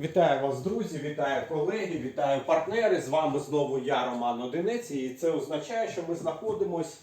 Вітаю вас, друзі, вітаю колеги, вітаю партнери. З вами знову я, Роман Одинець, і це означає, що ми знаходимося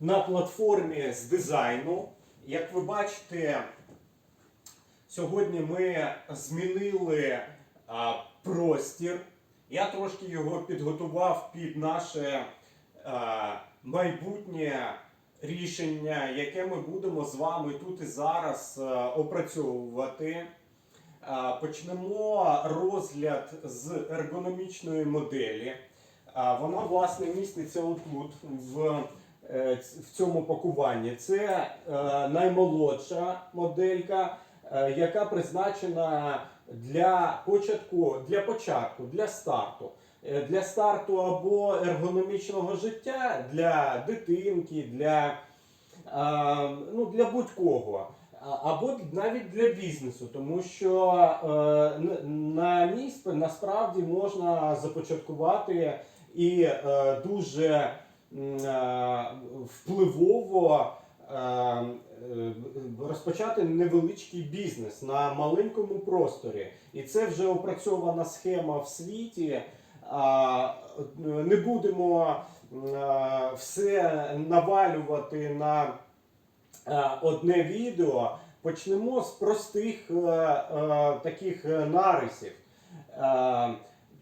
на платформі з дизайну. Як ви бачите, сьогодні ми змінили а, простір. Я трошки його підготував під наше а, майбутнє рішення, яке ми будемо з вами тут і зараз а, опрацьовувати. Почнемо розгляд з ергономічної моделі. Вона, власне, міститься отут, в, е, в цьому пакуванні. Це е, наймолодша моделька, е, яка призначена для початку, для початку, для старту. Для старту або ергономічного життя, для дитинки, для, ну, для будь-кого. Або навіть для бізнесу, тому що е, на місць насправді можна започаткувати і е, дуже е, впливово е, е, розпочати невеличкий бізнес на маленькому просторі. І це вже опрацьована схема в світі. Не будемо е, все навалювати на одне відео. Почнемо з простих е, е, таких е, нарисів. Е,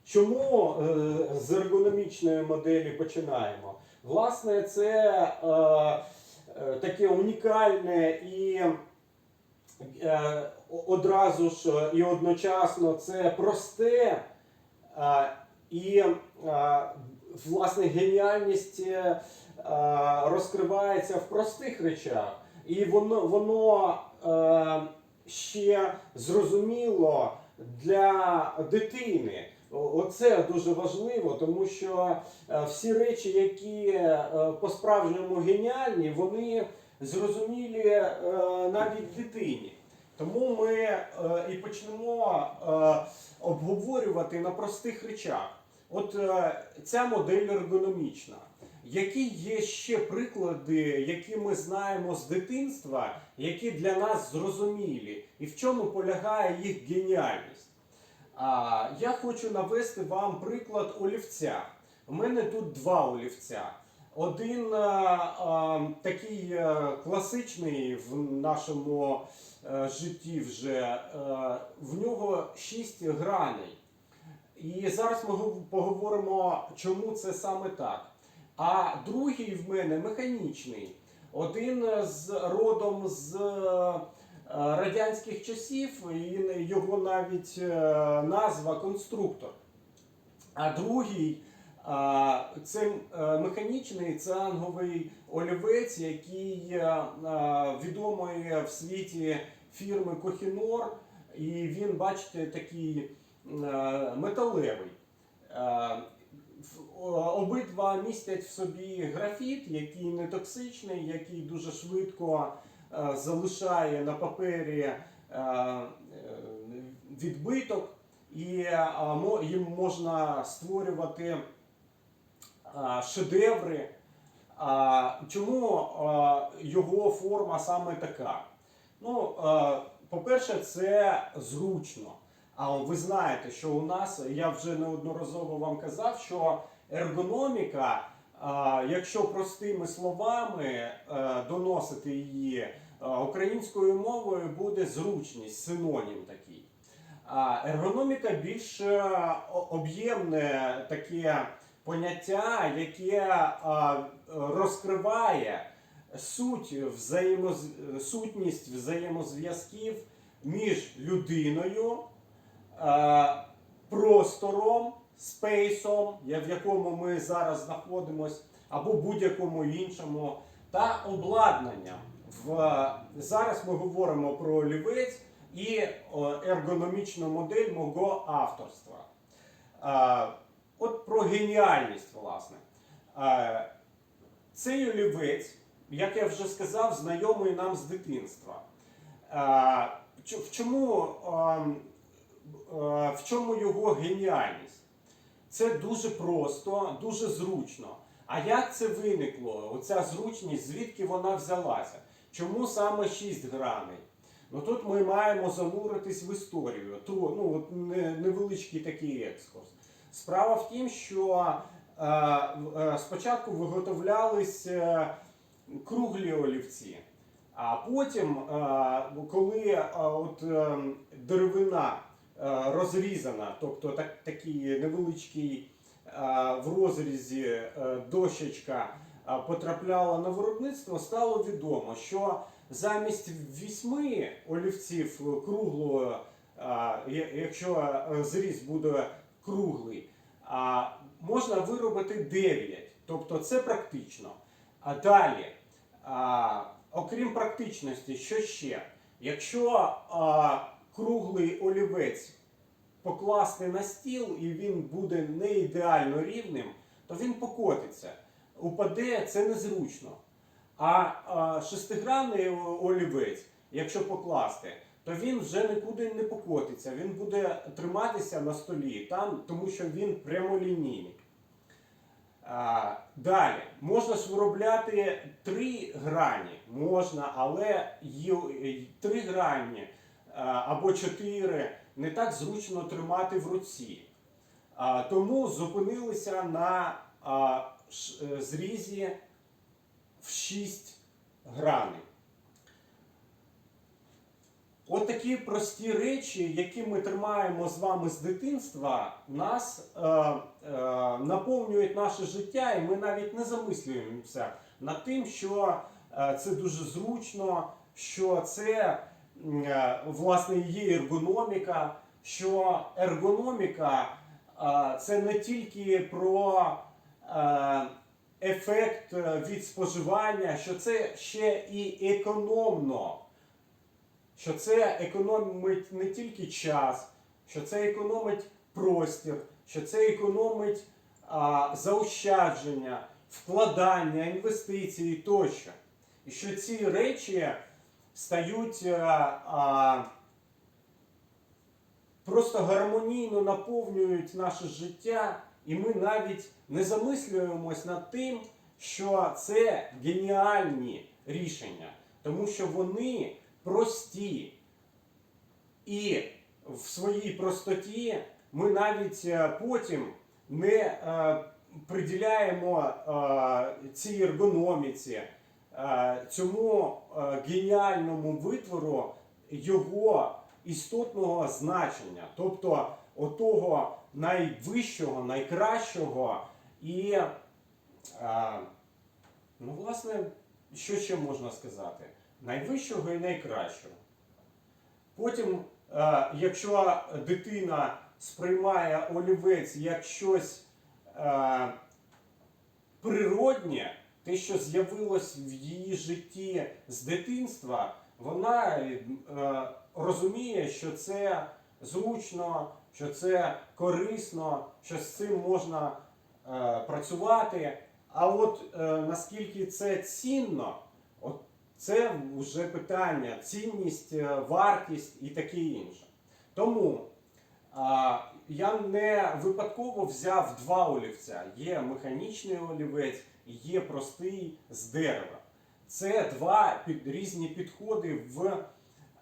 чому е, з ергономічної моделі починаємо? Власне, це е, е, таке унікальне і е, одразу ж е, і одночасно це просте е, і е, власне геніальність е, е, розкривається в простих речах, і воно, воно е, ще зрозуміло для дитини. Оце дуже важливо, тому що е, всі речі, які е, по-справжньому геніальні, вони зрозумілі е, навіть дитині. Тому ми і почнемо обговорювати на простих речах. От ця модель ергономічна. Які є ще приклади, які ми знаємо з дитинства, які для нас зрозумілі, і в чому полягає їх геніальність? А, я хочу навести вам приклад олівця. У мене тут два олівця. Один а, а, такий е, класичний в нашому е, житті вже, е, в нього шість граней. І зараз ми поговоримо, чому це саме так. А другий в мене механічний. Один з родом з е, радянських часів, і його навіть е, назва конструктор. А другий це е, механічний цанговий олівець, який відомий в світі фірми Кохінор. І він, бачите, такий металевий. Е, Обидва містять в собі графіт, який не токсичний, який дуже швидко е, залишає на папері е, відбиток, і їм можна створювати шедеври. Чому його форма саме така? Ну, по-перше, це зручно. А ви знаєте, що у нас, я вже неодноразово вам казав, що ергономіка, якщо простими словами е, доносити її е, українською мовою, буде зручність, синонім такий. Ергономіка більш е, об'ємне таке поняття, яке розкриває суть взаємоз... сутність взаємозв'язків між людиною, простором, спейсом, в якому ми зараз знаходимося, або будь-якому іншому, та обладнанням. В... Зараз ми говоримо про олівець і ергономічну модель мого авторства. Е, От про геніальність, власне. Е, Цей олівець, як я вже сказав, знайомий нам з дитинства. Е, В чому, ем, е, в чому його геніальність? Це дуже просто, дуже зручно. А як це виникло? Оця зручність, звідки вона взялася? Чому саме 6 граней? Ну тут ми маємо зануритись в історію. То, ну, от невеличкий такий екскурс. Справа в тім, що е, е, спочатку виготовлялись е, круглі олівці, а потім, е, коли е, от, е, деревина е, розрізана, тобто так, такий невеличкий е, в розрізі е, дощечка е, потрапляла на виробництво, стало відомо, що замість вісьми олівців круглого, е, якщо е, зріз буде круглий, можна виробити 9. Тобто це практично. А далі, окрім практичності, що ще? Якщо круглий олівець покласти на стіл і він буде не ідеально рівним, то він покотиться. Упаде це незручно. А, а шестигранний олівець, якщо покласти, то він вже нікуди не покотиться. Він буде триматися на столі, там, тому що він прямолінійний. А, далі, можна ж виробляти три грані, можна, але є, три грані або чотири не так зручно тримати в руці. Тому зупинилися на е, зрізі в 6 граней. От такі прості речі, які ми тримаємо з вами з дитинства, нас е, е, наповнюють наше життя, і ми навіть не замислюємося над тим, що е, це дуже зручно, що це е, власне є ергономіка, що ергономіка е, це не тільки про е, ефект е, від споживання, що це ще і економно що це економить не тільки час, що це економить простір, що це економить заощадження, вкладання, інвестиції тощо. І що ці речі стають а, а, просто гармонійно наповнюють наше життя, і ми навіть не замислюємось над тим, що це геніальні рішення, тому що вони прості. І в своїй простоті ми навіть е, потім не е, приділяємо е, цій ергономіці, е, цьому е, геніальному витвору його істотного значення, тобто отого найвищого, найкращого і, е, ну, власне, що ще можна сказати? Найвищого і найкращого. Потім, е, якщо дитина сприймає олівець як щось е, природнє, те, що з'явилось в її житті з дитинства, вона е, розуміє, що це зручно, що це корисно, що з цим можна е, працювати. А от е, наскільки це цінно, от це вже питання, цінність, е, вартість і таке інше. Тому а, я не випадково взяв два олівця. Є механічний олівець, є простий з дерева. Це два різні підходи в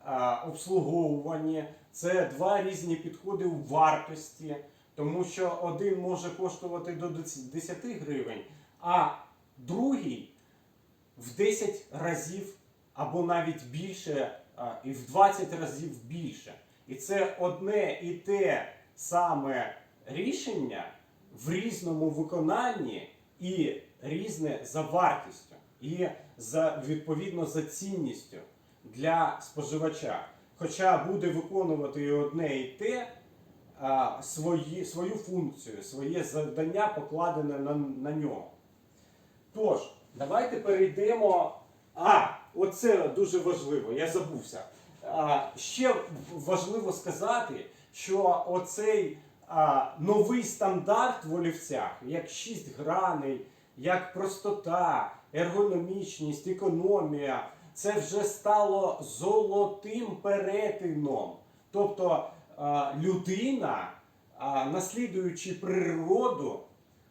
а, обслуговуванні, це два різні підходи у вартості, тому що один може коштувати до 10 гривень, а другий в 10 разів або навіть більше, а, і в 20 разів більше. І це одне і те саме рішення в різному виконанні і різне за вартістю, і за, відповідно за цінністю для споживача. Хоча буде виконувати і одне і те а, свої, свою функцію, своє завдання покладене на, на нього. Тож, давайте перейдемо. А, оце дуже важливо, я забувся. А, ще важливо сказати, що оцей а, новий стандарт в олівцях, як 6 граней, як простота, ергономічність, економія, це вже стало золотим перетином. Тобто людина, наслідуючи природу,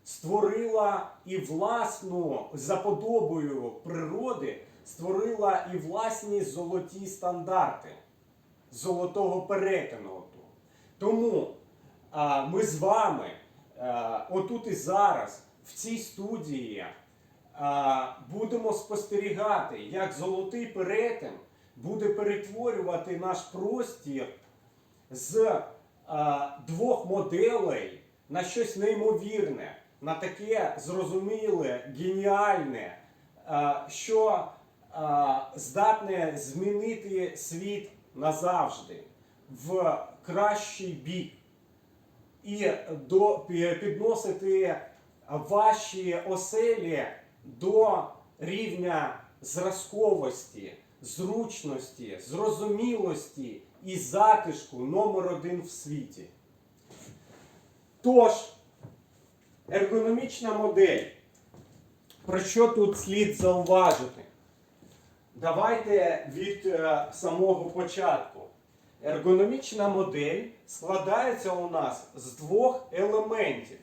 створила і власну за подобою природи, створила і власні золоті стандарти. золотого перетину. Тому ми з вами отут і зараз, в цій студії, а, будемо спостерігати, як золотий перетин буде перетворювати наш простір з а, двох моделей на щось неймовірне, на таке зрозуміле, геніальне, а, що а, здатне змінити світ назавжди в кращий бік і до, підносити ваші оселі до рівня зразковості, зручності, зрозумілості і затишку номер один в світі. Тож, ергономічна модель. Про що тут слід зауважити? Давайте від е, самого початку. Ергономічна модель складається у нас з двох елементів,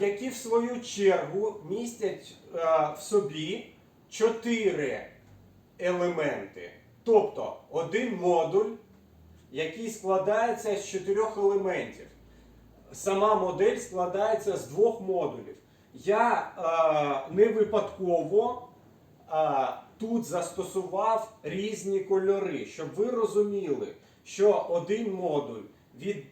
які в свою чергу містять в собі чотири елементи. Тобто один модуль, який складається з чотирьох елементів. Сама модель складається з двох модулів. Я е, не випадково е, тут застосував різні кольори, щоб ви розуміли, що один модуль від,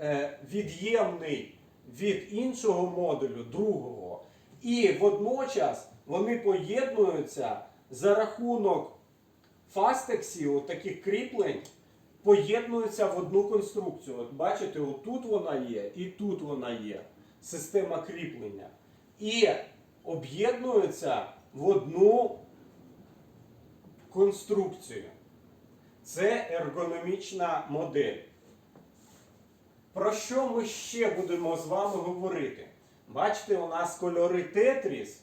е, від'ємний від іншого модулю, другого, і водночас вони поєднуються за рахунок фастексів, таких кріплень, поєднуються в одну конструкцію. От бачите, отут вона є і тут вона є. Система кріплення. І об'єднуються в одну конструкцію. Це ергономічна модель. Про що ми ще будемо з вами говорити? Бачите, у нас кольори Тетріс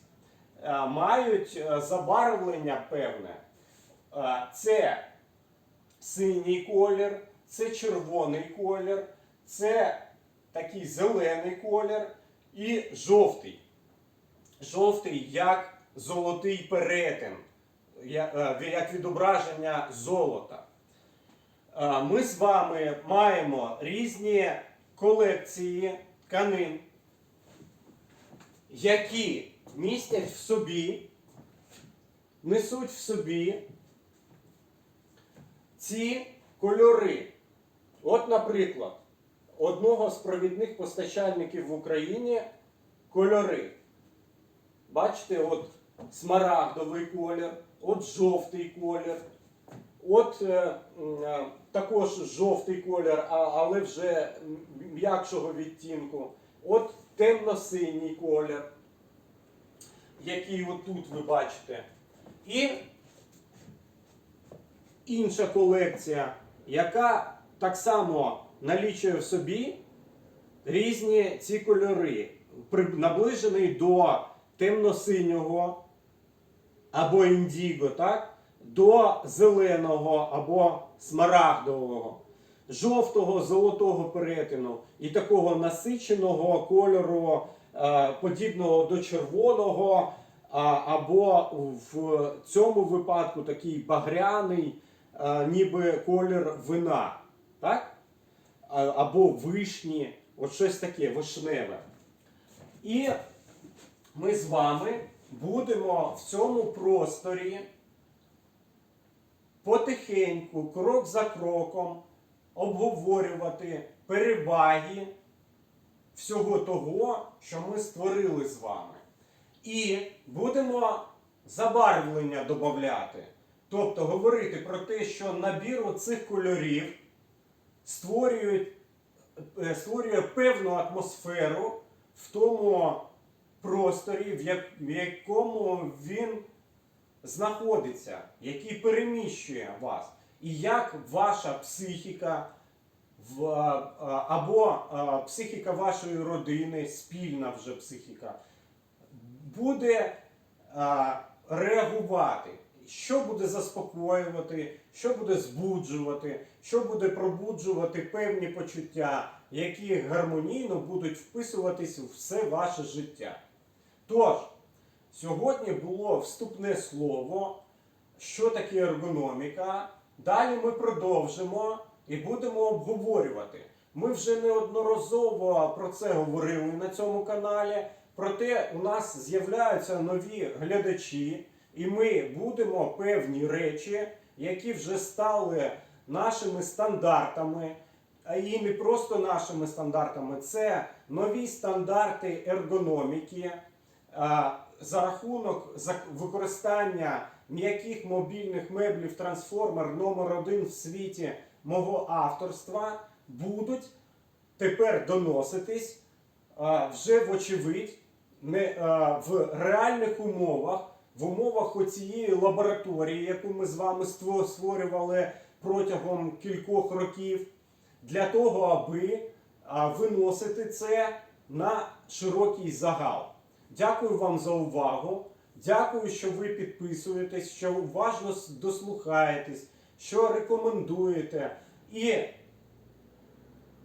е, мають е, забарвлення певне. Е, Це синій колір, це червоний колір, це такий зелений колір і жовтий. Жовтий як золотий перетин, як відображення золота. Ми з вами маємо різні колекції тканин, які містять в собі, несуть в собі ці кольори. От, наприклад, одного з провідних постачальників в Україні кольори. Бачите, от смарагдовий колір, от жовтий колір, от е, е, також жовтий колір, але вже м'якшого відтінку. От темно-синій колір, який отут ви бачите. І інша колекція, яка так само налічує в собі різні ці кольори, наближений до темно-синього або індіго, так? До зеленого або смарагдового, жовтого, золотого перетину і такого насиченого кольору, е, подібного до червоного, або в цьому випадку такий багряний, е, ніби колір вина, так? Або вишні, от щось таке вишневе. І ми з вами будемо в цьому просторі потихеньку, крок за кроком, обговорювати переваги всього того, що ми створили з вами. І будемо забарвлення додати. Тобто говорити про те, що набір цих кольорів е, створює певну атмосферу в тому просторі, в якому він знаходиться, який переміщує вас. І як ваша психіка в, а, а, або психіка вашої родини, спільна вже психіка, буде реагувати, що буде заспокоювати, що буде збуджувати, що буде пробуджувати певні почуття, які гармонійно будуть вписуватись у все ваше життя. Тож, сьогодні було вступне слово, що таке ергономіка, Далі ми продовжимо і будемо обговорювати. Ми вже неодноразово про це говорили на цьому каналі. Проте у нас з'являються нові глядачі, і ми будемо певні речі, які вже стали нашими стандартами, а і не просто нашими стандартами, це нові стандарти ергономіки. За рахунок використання м'яких мобільних меблів трансформер номер один в світі мого авторства будуть тепер доноситись вже вочевидь не, в реальних умовах, в умовах оцієї лабораторії, яку ми з вами створювали протягом кількох років, для того, аби виносити це на широкий загал. Дякую вам за увагу. Дякую, що ви підписуєтесь, що уважно дослухаєтесь, що рекомендуєте. І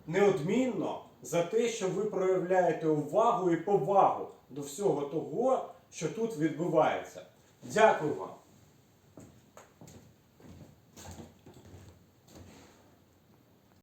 неодмінно за те, що ви проявляєте увагу і повагу до всього того, що тут відбувається. Дякую вам.